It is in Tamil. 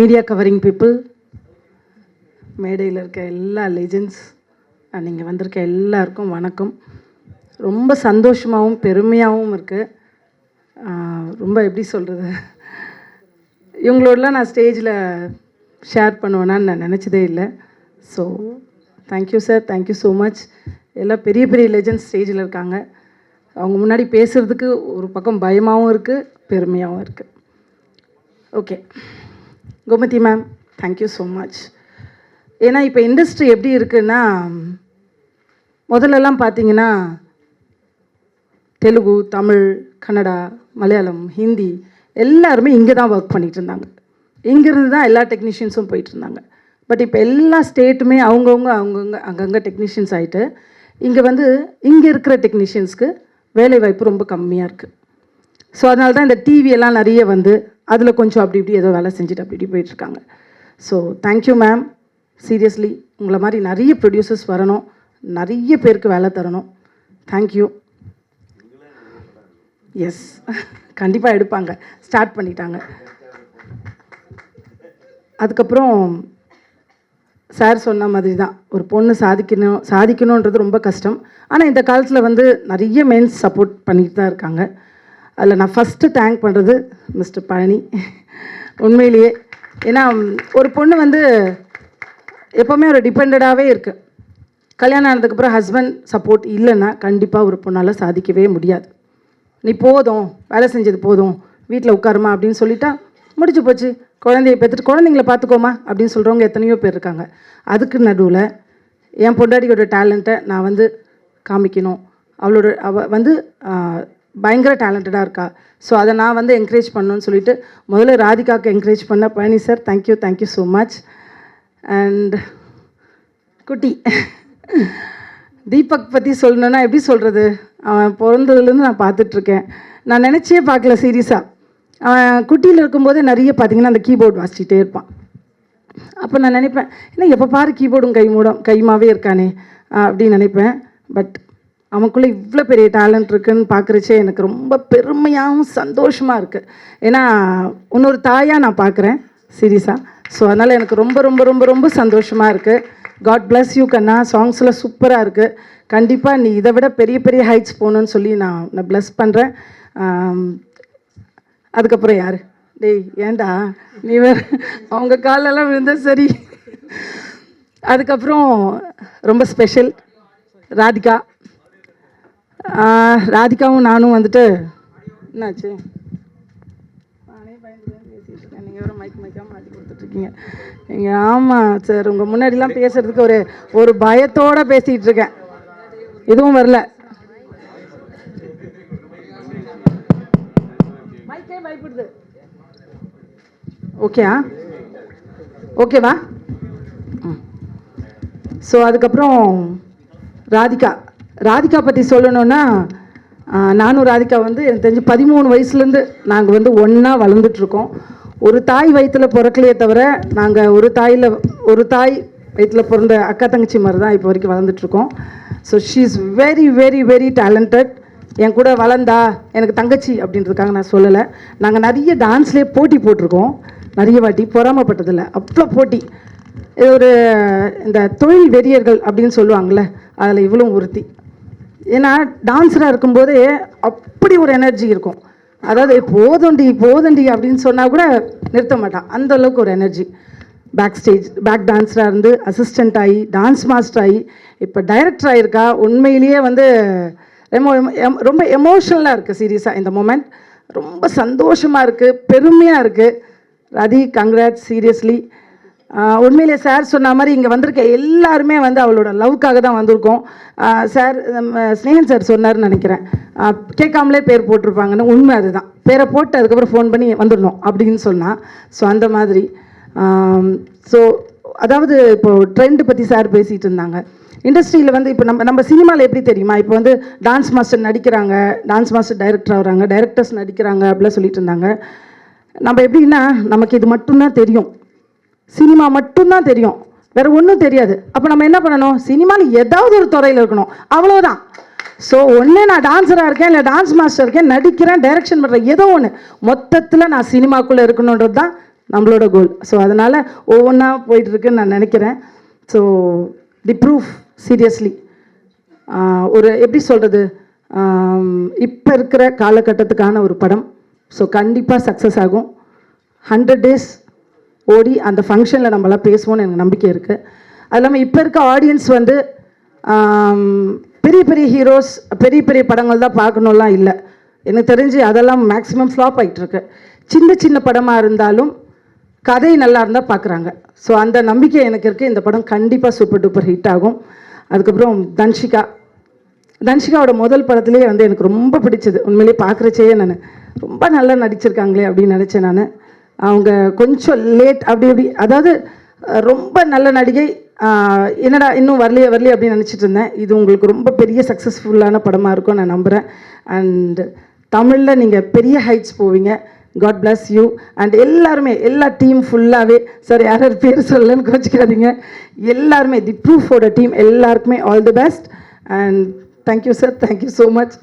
மீடியா கவரிங் பீப்புள் மேடையில் இருக்க எல்லா லெஜெண்ட்ஸ் நீங்கள் வந்திருக்க எல்லாருக்கும் வணக்கம். ரொம்ப சந்தோஷமாகவும் பெருமையாகவும் இருக்குது ரொம்ப எப்படி சொல்கிறது இவங்களோடலாம் நான் ஸ்டேஜில் ஷேர் பண்ணுவேனான்னு நான் நினச்சதே இல்லை. So thank you sir thank you so much எல்லாம் பெரிய பெரிய லெஜெண்ட்ஸ் ஸ்டேஜில் இருக்காங்க. அவங்க முன்னாடி பேசுகிறதுக்கு ஒரு பக்கம் பயமாகவும் இருக்குது பெருமையாகவும் இருக்குது okay Gomathi ma'am thank you so much ஏன்னா இப்போ இண்டஸ்ட்ரி எப்படி இருக்குன்னா முதல்லலாம் பார்த்தீங்கன்னா தெலுங்கு தமிழ் கன்னடா மலையாளம் ஹிந்தி எல்லாருமே இங்கே தான் ஒர்க் பண்ணிகிட்டு இருந்தாங்க. இங்கேருந்து தான் எல்லா டெக்னீஷியன்ஸும் போயிட்டு இருந்தாங்க. பட் இப்போ எல்லா ஸ்டேட்டுமே அவங்கவுங்க அவங்கவுங்க அங்கங்கே டெக்னீஷியன்ஸ் ஆகிட்டு இங்கே வந்து இங்கே இருக்கிற டெக்னீஷியன்ஸ்க்கு வேலைவாய்ப்பு ரொம்ப கம்மியாக இருக்குது ஸோ அதனால தான் இந்த டிவியெல்லாம் நிறைய வந்து அதில் கொஞ்சம் அப்படி இப்படி ஏதோ வேலை செஞ்சுட்டு அப்படி இப்படி போயிட்டுருக்காங்க. ஸோ தேங்க்யூ மேம் சீரியஸ்லி உங்களை மாதிரி நிறைய ப்ரொடியூசர்ஸ் வரணும். நிறைய பேருக்கு வேலை தரணும். தேங்க்யூ எஸ் கண்டிப்பாக எடுப்பாங்க. ஸ்டார்ட் பண்ணிட்டாங்க. அதுக்கப்புறம் சார் சொன்ன மாதிரி தான். ஒரு பொண்ணு சாதிக்கணும் சாதிக்கணுன்றது ரொம்ப கஷ்டம். ஆனால் இந்த காலத்தில் வந்து நிறைய மென்ஸ் சப்போர்ட் பண்ணிட்டு தான் இருக்காங்க. அதில் நான் ஃபஸ்ட்டு தேங்க் பண்ணுறது மிஸ்டர் பழனி. உண்மையிலேயே. ஏன்னா ஒரு பொண்ணு வந்து எப்போவுமே ஒரு டிபெண்டடாகவே இருக்குது கல்யாணம் ஆனதுக்கப்புறம் ஹஸ்பண்ட் சப்போர்ட் இல்லைன்னா கண்டிப்பாக ஒரு பொண்ணால் சாதிக்கவே முடியாது. நீ போதும் வேலை செஞ்சது போதும் வீட்டில் உட்காருமா அப்படின்னு சொல்லிட்டா முடிச்சு போச்சு. குழந்தைய பெற்றுட்டு குழந்தைங்கள பார்த்துக்கோமா அப்படின்னு சொல்கிறவங்க எத்தனையோ பேர் இருக்காங்க. அதுக்கு நடுவில் என் பொண்டாட்டியோட டேலண்ட்டை நான் வந்து காமிக்கணும். அவளோட அவ வந்து பயங்கர டேலண்டடாக இருக்கா. ஸோ அதை நான் வந்து என்கரேஜ் பண்ணணும்னு சொல்லிட்டு முதல்ல ராதிகாவுக்கு என்கரேஜ் பண்ண Palani sir thank you thank you so much and குட்டி தீபக் பற்றி சொல்லணுன்னா எப்படி சொல்கிறது அவன் பிறந்ததுலேருந்து நான் பார்த்துட்ருக்கேன். நான் நினச்சே பார்க்கல சீரியஸாக அவன் குட்டியில் இருக்கும்போதே நிறைய பார்த்தீங்கன்னா அந்த கீபோர்டு வாசிச்சுட்டே இருப்பான். அப்போ நான் நினைப்பேன் ஏன்னா எப்போ பாரு கீபோர்டும் கை மூடும் கைமாவே இருக்கானே அப்படின்னு நினைப்பேன். பட் அவனுக்குள்ளே இவ்வளோ பெரிய டேலண்ட் இருக்குன்னு பார்க்குறச்சே எனக்கு ரொம்ப பெருமையாகவும் சந்தோஷமாக இருக்குது ஏன்னா இன்னொரு தாயாக நான் பார்க்குறேன் சீரியஸாக ஸோ அதனால் எனக்கு ரொம்ப ரொம்ப ரொம்ப ரொம்ப சந்தோஷமாக இருக்குது காட் பிளஸ் யூ கண்ணா. சாங்ஸில் சூப்பராக இருக்குது கண்டிப்பாக நீ இதை விட பெரிய பெரிய ஹைட்ஸ் போகணுன்னு சொல்லி நான் நான் ப்ளஸ் பண்ணுறேன் அதுக்கப்புறம் யார்? டேய் ஏன்டா? நீ வேறு அவங்க காலெல்லாம் விழுந்தா சரி. அதுக்கப்புறம் ரொம்ப ஸ்பெஷல் ராதிகா. ராதிகாவும் நானும் வந்துட்டு என்னாச்சு? நானே பயந்து பயந்து பேசிட்டு இருக்கேன். நீங்கள் வேறு மைக் மைக்காக மாட்டி கொடுத்துட்ருக்கீங்க நீங்கள் ஆமாம் சார் உங்கள் முன்னாடிலாம் பேசுகிறதுக்கு ஒரு ஒரு பயத்தோடு பேசிகிட்டு இருக்கேன். இதுவும் வரல. மைக்கே பயப்படுது. ஓகேயா ஓகேவா ஸோ அதுக்கப்புறம் ராதிகா. ராதிகா பற்றி சொல்லணுன்னா நானும் ராதிகா வந்து எனக்கு தெரிஞ்சு பதிமூணு வயசுலேருந்து நாங்கள் வந்து ஒன்றா வளர்ந்துட்டுருக்கோம் ஒரு தாய் வயிற்றில் பிறக்கலையே தவிர நாங்கள் ஒரு தாயில் ஒரு தாய் வயிற்றில் பிறந்த அக்கா தங்கச்சி மாதிரி தான் இப்போ வரைக்கும் வளர்ந்துட்டுருக்கோம் so she is very very very talented என் கூட வளர்ந்தா எனக்கு தங்கச்சி அப்படின்றதுக்காக நான் சொல்லலை. நாங்கள் நிறைய டான்ஸ்லேயே போட்டி போட்டிருக்கோம். நிறைய வாட்டி பொறாமப்பட்டதில்லை. அவ்வளோ போட்டி. இது ஒரு இந்த தொழில் வெறியர்கள் அப்படின்னு சொல்லுவாங்கள்ல அதில் இவ்வளோ ஒருத்தி. ஏன்னா டான்ஸராக இருக்கும்போதே அப்படி ஒரு எனர்ஜி இருக்கும். அதாவது போதுண்டி போதுண்டி அப்படின்னு சொன்னால் கூட நிறுத்த மாட்டான். அந்த அளவுக்கு ஒரு எனர்ஜி பேக் ஸ்டேஜ் பேக் டான்ஸராக இருந்து அசிஸ்டண்ட் ஆகி டான்ஸ் மாஸ்டர் ஆகி இப்போ டைரக்டர் ஆகிருக்கா உண்மையிலேயே வந்து எமோ ரொம்ப எமோஷனலாக இருக்குது சீரியஸாக இந்த மூமெண்ட் ரொம்ப சந்தோஷமாக இருக்குது பெருமையாக இருக்குது ரதி கங்க்ராட் சீரியஸ்லி உண்மையிலே சார் சொன்ன மாதிரி இங்கே வந்திருக்க எல்லாருமே வந்து அவளோட லவ்க்காக தான் வந்திருக்கோம். சார் ஸ்னேகன் சார் சொன்னார்னு நினைக்கிறேன். கேட்காமலே பேர் போட்டிருப்பாங்கன்னு உண்மை அதுதான். பேரை போட்டு அதுக்கப்புறம் ஃபோன் பண்ணி வந்துடணும் அப்படின்னு சொன்னால் ஸோ அந்த மாதிரி. ஸோ அதாவது இப்போ ட்ரெண்ட் பற்றி சார் பேசிகிட்டு இருந்தாங்க. இண்டஸ்ட்ரியில் வந்து இப்போ நம்ம நம்ம சினிமாவில் எப்படி தெரியுமா? இப்போ வந்து டான்ஸ் மாஸ்டர் நடிக்கிறாங்க டான்ஸ் மாஸ்டர் டைரக்டர் ஆகிறாங்க டைரக்டர்ஸ் நடிக்கிறாங்க அப்படிலாம் சொல்லிட்டு இருந்தாங்க. நம்ம எப்படின்னா நமக்கு இது மட்டும்தான் தெரியும். சினிமா மட்டும்தான் தெரியும். வேற ஒன்றும் தெரியாது. அப்போ நம்ம என்ன பண்ணணும்? சினிமாவில் ஏதாவது ஒரு துறையில் இருக்கணும். அவ்வளோதான் ஸோ ஒன்று நான் டான்ஸராக இருக்கேன் இல்லை டான்ஸ் மாஸ்டர் இருக்கேன் நடிக்கிறேன் டைரக்ஷன் பண்ணுறேன் ஏதோ ஒன்று மொத்தத்தில் நான் சினிமாக்குள்ளே இருக்கணுன்றது தான் நம்மளோட கோல் ஸோ அதனால் ஒவ்வொன்றா போயிட்டுருக்குன்னு நான் நினைக்கிறேன். ஸோ தி ப்ரூஃப் சீரியஸ்லி ஒரு எப்படி சொல்கிறது இப்போ இருக்கிற காலகட்டத்துக்கான ஒரு படம். ஸோ கண்டிப்பாக சக்ஸஸ் ஆகும். ஹண்ட்ரட் டேஸ் ஓடி அந்த ஃபங்க்ஷனில் நம்மளாம் பேசுவோம்னு எனக்கு நம்பிக்கை இருக்குது அது இல்லாமல் இப்போ இருக்க ஆடியன்ஸ் வந்து பெரிய பெரிய ஹீரோஸ் பெரிய பெரிய படங்கள் தான் பார்க்கணும்லாம் இல்லை. எனக்கு தெரிஞ்சு அதெல்லாம் மேக்ஸிமம் ஃப்ளாப் ஆகிட்டு இருக்கு. சின்ன சின்ன படமாக இருந்தாலும் கதை நல்லா இருந்தால் பார்க்குறாங்க. ஸோ அந்த நம்பிக்கை எனக்கு இருக்குது இந்த படம் கண்டிப்பாக சூப்பர் டூப்பர் ஹிட் ஆகும். அதுக்கப்புறம் தன்ஷிகா. தன்ஷிகாவோட முதல் படத்துலேயே வந்து எனக்கு ரொம்ப பிடிச்சது. உண்மையிலேயே பார்க்குறச்சே நான். ரொம்ப நல்லா நடிச்சிருக்காங்களே அப்படின்னு நினச்சேன் நான். அவங்க கொஞ்சம் லேட் அப்படி அப்படி அதாவது ரொம்ப நல்ல நடிகை என்னடா இன்னும் வரலையே வரலையே அப்படின்னு நினச்சிட்டு இருந்தேன். இது உங்களுக்கு ரொம்ப பெரிய சக்ஸஸ்ஃபுல்லான படமாக இருக்கும் நான் நம்புகிறேன் அண்ட் தமிழில் நீங்கள் பெரிய ஹைட்ஸ் போவீங்க. காட் பிளஸ் யூ அண்ட் எல்லாருமே எல்லா டீம் ஃபுல்லாகவே சார் யார் யார் பேர் சொல்லலன்னு கோச்சிக்காதீங்க. எல்லாருமே தி ப்ரூஃபோட டீம் எல்லாருக்குமே all the best and thank you sir thank you so much